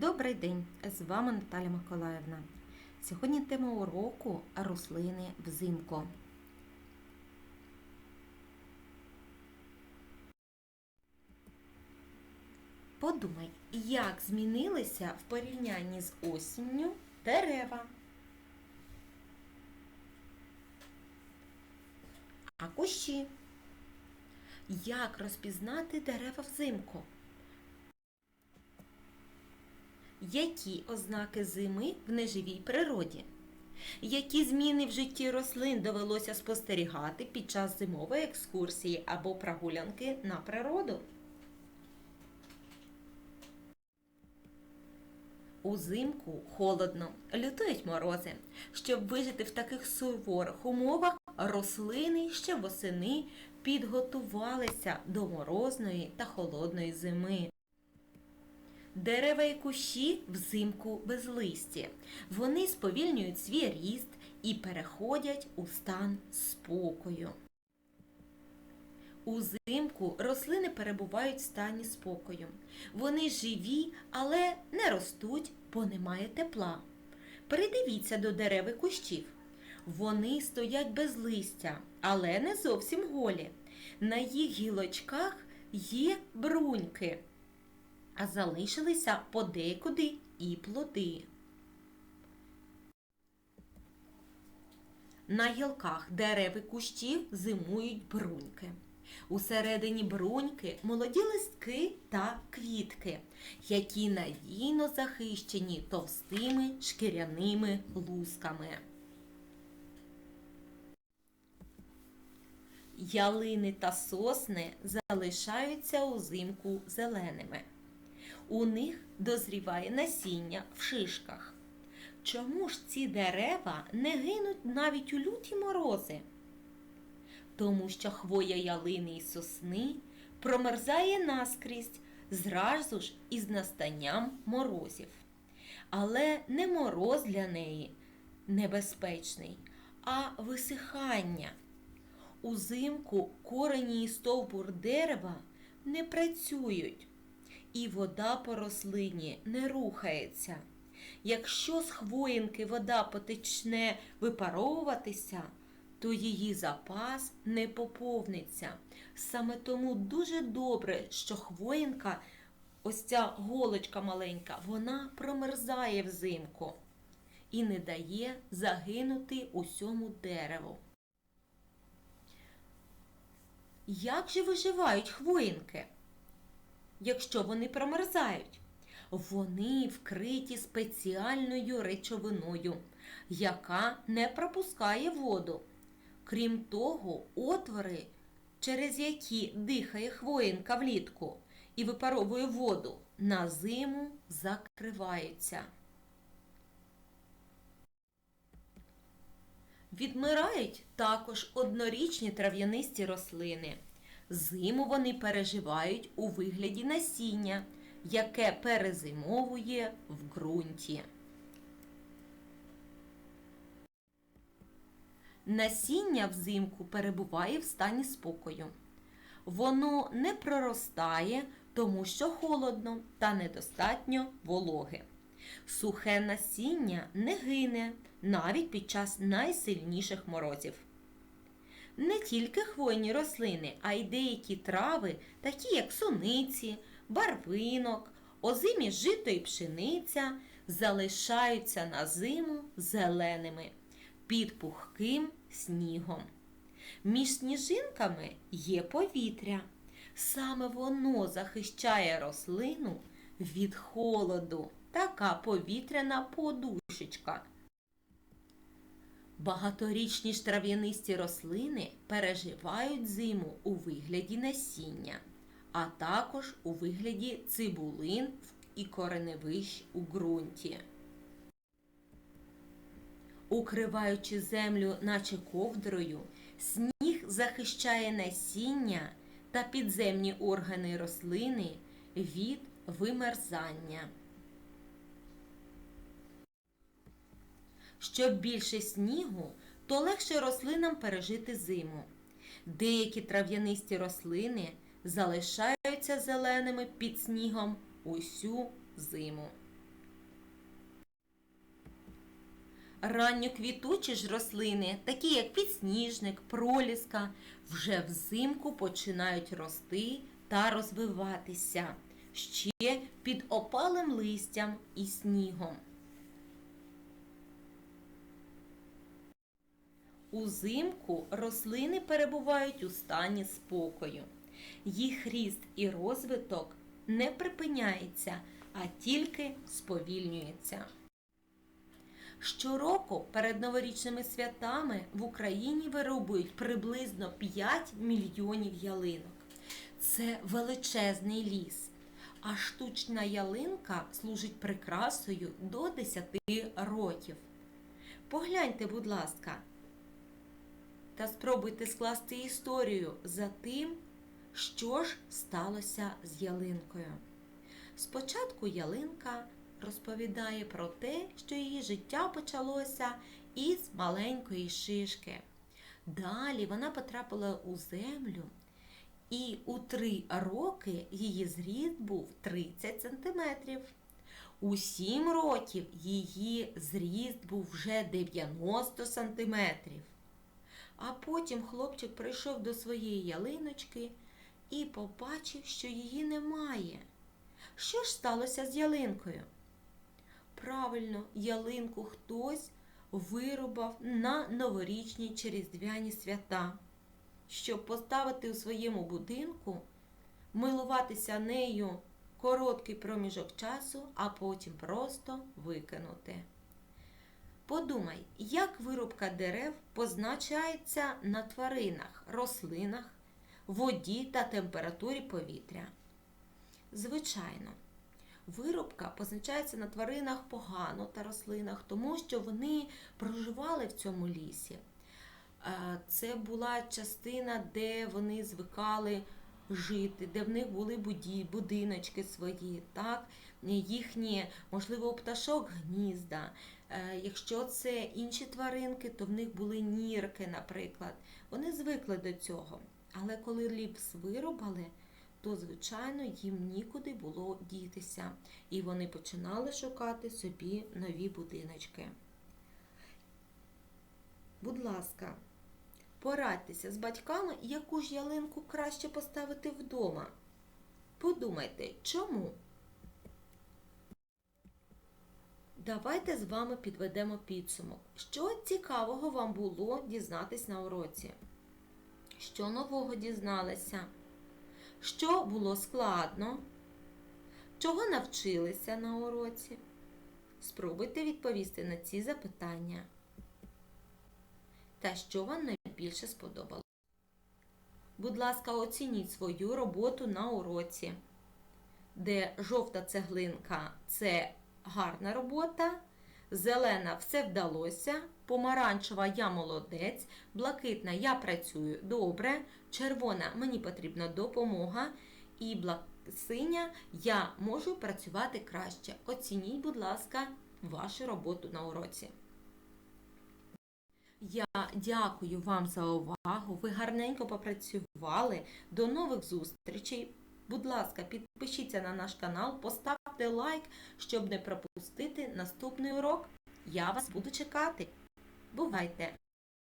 Добрий день! З вами Наталя Миколаївна. Сьогодні тема уроку рослини взимку. Подумай, як змінилися в порівнянні з осінню дерева. А кущі? Як розпізнати дерева взимку? Які ознаки зими в неживій природі? Які зміни в житті рослин довелося спостерігати під час зимової екскурсії або прогулянки на природу? Узимку холодно, лютують морози. Щоб вижити в таких суворих умовах, рослини ще восени підготувалися до морозної та холодної зими. Дерева і кущі взимку безлисті. Вони сповільнюють свій ріст і переходять у стан спокою. Узимку рослини перебувають в стані спокою. Вони живі, але не ростуть, бо немає тепла. Придивіться до дерев і кущів. Вони стоять без листя, але не зовсім голі. На їх гілочках є бруньки а залишилися подекуди і плоди. На гілках дерев і кущів зимують бруньки. Усередині бруньки молоді листки та квітки, які надійно захищені товстими шкіряними лусками. Ялини та сосни залишаються узимку зеленими. У них дозріває насіння в шишках. Чому ж ці дерева не гинуть навіть у люті морози? Тому що хвоя ялини і сосни промерзає наскрізь зразу ж із настанням морозів. Але не мороз для неї небезпечний, а висихання. Узимку корені і стовбур дерева не працюють і вода по рослині не рухається. Якщо з хвоїнки вода потечне випаровуватися, то її запас не поповниться. Саме тому дуже добре, що хвоїнка, ось ця голочка маленька, вона промерзає взимку і не дає загинути усьому дереву. Як же виживають хвоїнки? Якщо вони промерзають. Вони вкриті спеціальною речовиною, яка не пропускає воду. Крім того, отвори, через які дихає хвоїнка влітку і випаровує воду, на зиму закриваються. Відмирають також однорічні трав'янисті рослини. Зиму вони переживають у вигляді насіння, яке перезимовує в ґрунті. Насіння взимку перебуває в стані спокою. Воно не проростає, тому що холодно та недостатньо вологи. Сухе насіння не гине навіть під час найсильніших морозів не тільки хвойні рослини, а й деякі трави, такі як суниці, барвинок, озимі жито і пшениця, залишаються на зиму зеленими під пухким снігом. Між сніжинками є повітря. Саме воно захищає рослину від холоду. Така повітряна подушечка. Багаторічні ж трав'янисті рослини переживають зиму у вигляді насіння, а також у вигляді цибулин і кореневищ у ґрунті. Укриваючи землю, наче ковдрою, сніг захищає насіння та підземні органи рослини від вимерзання. Щоб більше снігу, то легше рослинам пережити зиму. Деякі трав'янисті рослини залишаються зеленими під снігом усю зиму. Ранньоквітучі ж рослини, такі як підсніжник, проліска, вже взимку починають рости та розвиватися ще під опалим листям і снігом. Узимку рослини перебувають у стані спокою. Їх ріст і розвиток не припиняється, а тільки сповільнюється. Щороку перед новорічними святами в Україні вирубують приблизно 5 мільйонів ялинок. Це величезний ліс, а штучна ялинка служить прикрасою до 10 років. Погляньте, будь ласка, та спробуйте скласти історію за тим, що ж сталося з ялинкою. Спочатку ялинка розповідає про те, що її життя почалося із маленької шишки. Далі вона потрапила у землю, і у три роки її зріст був 30 сантиметрів. У сім років її зріст був вже 90 сантиметрів. А потім хлопчик прийшов до своєї ялиночки і побачив, що її немає. Що ж сталося з ялинкою? Правильно, ялинку хтось вирубав на новорічні чи різдвяні свята, щоб поставити у своєму будинку, милуватися нею короткий проміжок часу, а потім просто викинути. Подумай, як вирубка дерев позначається на тваринах, рослинах, воді та температурі повітря. Звичайно, вирубка позначається на тваринах погано та рослинах, тому що вони проживали в цьому лісі. Е, Це була частина, де вони звикали жити, де в них були буді- будиночки свої, так? їхні, можливо, пташок гнізда. Е, Якщо це інші тваринки, то в них були нірки, наприклад. Вони звикли до цього. Але коли ліпс вирубали, то, звичайно, їм нікуди було дітися, і вони починали шукати собі нові будиночки. Будь ласка, порадьтеся з батьками, яку ж ялинку краще поставити вдома. Подумайте, чому? Давайте з вами підведемо підсумок. Що цікавого вам було дізнатись на уроці? Що нового дізналися? Що було складно? Чого навчилися на уроці? Спробуйте відповісти на ці запитання. Та що вам найбільше сподобалося? Будь ласка, оцініть свою роботу на уроці, де жовта цеглинка це гарна робота, зелена все вдалося, помаранчева я молодець, блакитна я працюю добре, червона мені потрібна допомога, і бла- синя я можу працювати краще. Оцініть, будь ласка, вашу роботу на уроці. Я дякую вам за увагу. Ви гарненько попрацювали. До нових зустрічей. Будь ласка, підпишіться на наш канал, поставте лайк, щоб не пропустити наступний урок. Я вас буду чекати. Бувайте!